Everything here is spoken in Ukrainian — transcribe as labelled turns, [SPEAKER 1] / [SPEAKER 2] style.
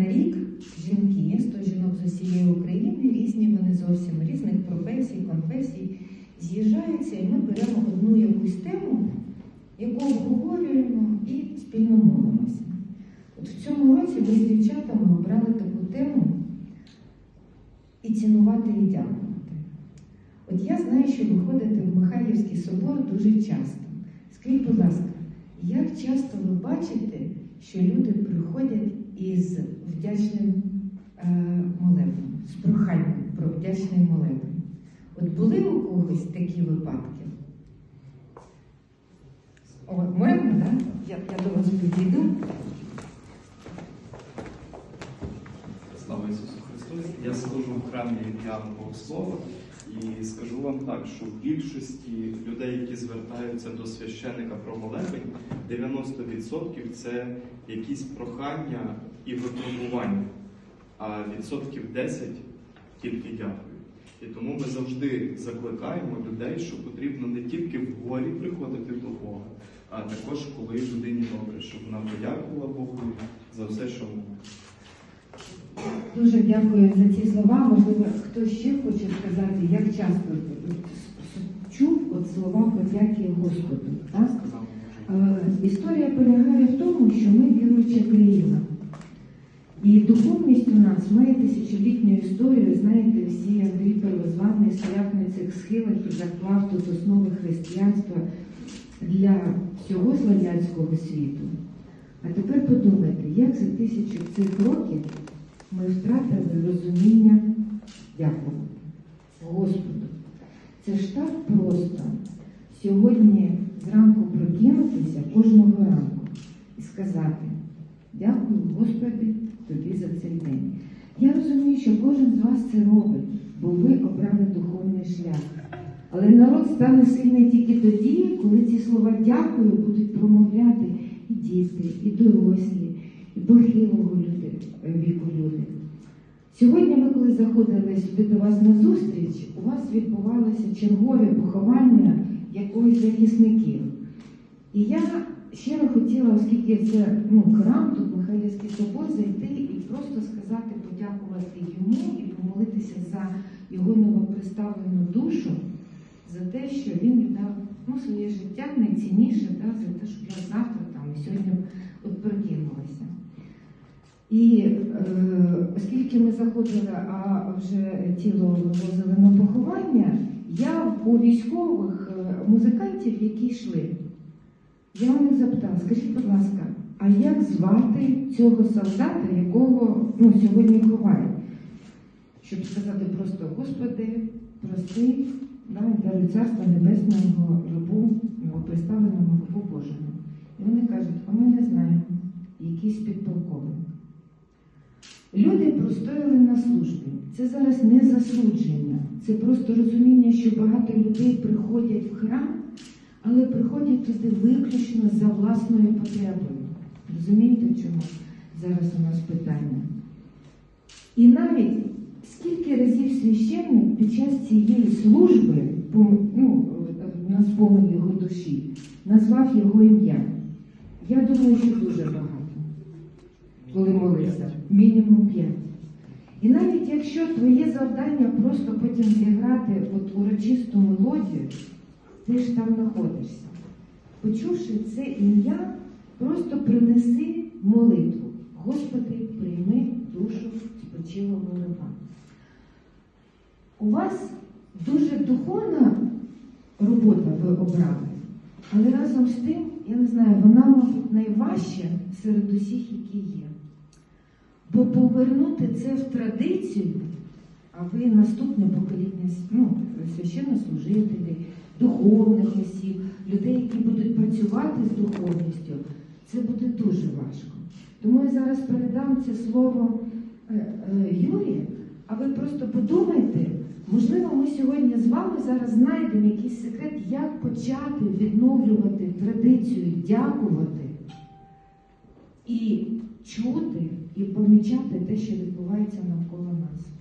[SPEAKER 1] на рік жінки, 100 жінок з усієї України, різні, вони зовсім різних професій, конфесій, з'їжджаються, і ми беремо одну якусь тему, яку обговорюємо і спільно молимося. От в цьому році ми з дівчатами обрали таку тему і цінувати і дякувати. От я знаю, що ви ходите в Михайлівський собор дуже часто. Скажіть, будь ласка, як часто ви бачите, що люди приходять із вдячним е, молебнем, з проханням про вдячний молебень? От були у когось такі випадки? О, можемо, так? Я, я до вас підійду.
[SPEAKER 2] Слава Ісусу Христу! Я служу в храмі Яна Богослова і скажу вам так, що в більшості людей, які звертаються до священика про молебень, 90% це якісь прохання і випробування, а відсотків 10 тільки дякую. І тому ми завжди закликаємо людей, що потрібно не тільки в горі приходити до Бога, а також коли людині добре, щоб вона подякувала Богу за все, що може.
[SPEAKER 1] Дуже дякую за ці слова. Можливо, хтось ще хоче сказати, як часто чув от слова подяки Господу. Так? Е, Історія полягає в тому, що ми віруюча країна. І духовність у нас має тисячолітню історію. Знаєте, всі Андрій Первозваний стояв на цих схилах і заклав тут основи християнства для всього славянського світу. А тепер подумайте, як за тисячу цих років ми втратили розуміння дякувати Господу. Це ж так просто сьогодні зранку прокинутися кожного ранку і сказати дякую, Господи, тобі за цей день. Я розумію, що кожен з вас це робить, бо ви обрали духовний шлях. Але народ стане сильний тільки тоді, коли ці слова дякую будуть промовляти і діти, і дорослі, і похилого люди. Сьогодні ми, коли заходили сюди до вас на зустріч, у вас відбувалося чергове поховання якоїсь захисників. І я щиро хотіла, оскільки це ну, храм, тут Михайлівський собор, зайти і просто сказати, подякувати йому і помолитися за його новоприставлену душу, за те, що він віддав ну, своє життя найцінніше, да, за те, щоб я завтра там і сьогодні от прокинулася. І е, оскільки ми заходили, а вже тіло вивозили на поховання, я у військових е, музикантів, які йшли, я у них запитала, скажіть, будь ласка, а як звати цього солдата, якого ну, сьогодні ховають? Щоб сказати просто, Господи, прости, да, даруй царства небесного рабу, новоприставленому рабу Божому. І вони кажуть, а ми не знаємо, якийсь підполковник. Люди простояли на службі. Це зараз не засудження, це просто розуміння, що багато людей приходять в храм, але приходять туди виключно за власною потребою. Розумієте, чому зараз у нас питання? І навіть скільки разів священник під час цієї служби, ну, на спомин його душі, назвав його ім'я? Я думаю, що дуже багато коли молився, мінімум п'ять. І навіть якщо твоє завдання просто потім зіграти от урочисту мелодію, ти ж там знаходишся. Почувши це ім'я, просто принеси молитву. Господи, прийми душу спочилого раба. У вас дуже духовна робота ви обрали, але разом з тим, я не знаю, вона, мабуть, найважча серед усіх, які є. Бо повернути це в традицію, а ви наступне покоління ну, священнослужителей, духовних осіб, людей, які будуть працювати з духовністю, це буде дуже важко. Тому я зараз передам це слово е, е, Юрі, а ви просто подумайте, можливо, ми сьогодні з вами зараз знайдемо якийсь секрет, як почати відновлювати традицію, дякувати і чути, і помічати те, що відбувається навколо нас.